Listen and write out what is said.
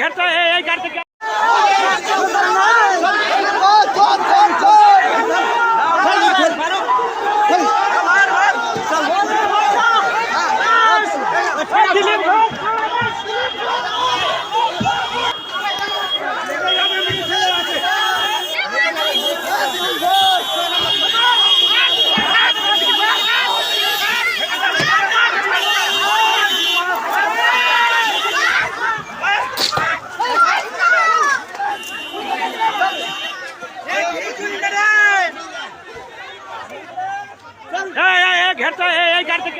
घर घरचा हे घरचं ঘেরটা এই গাড়িতে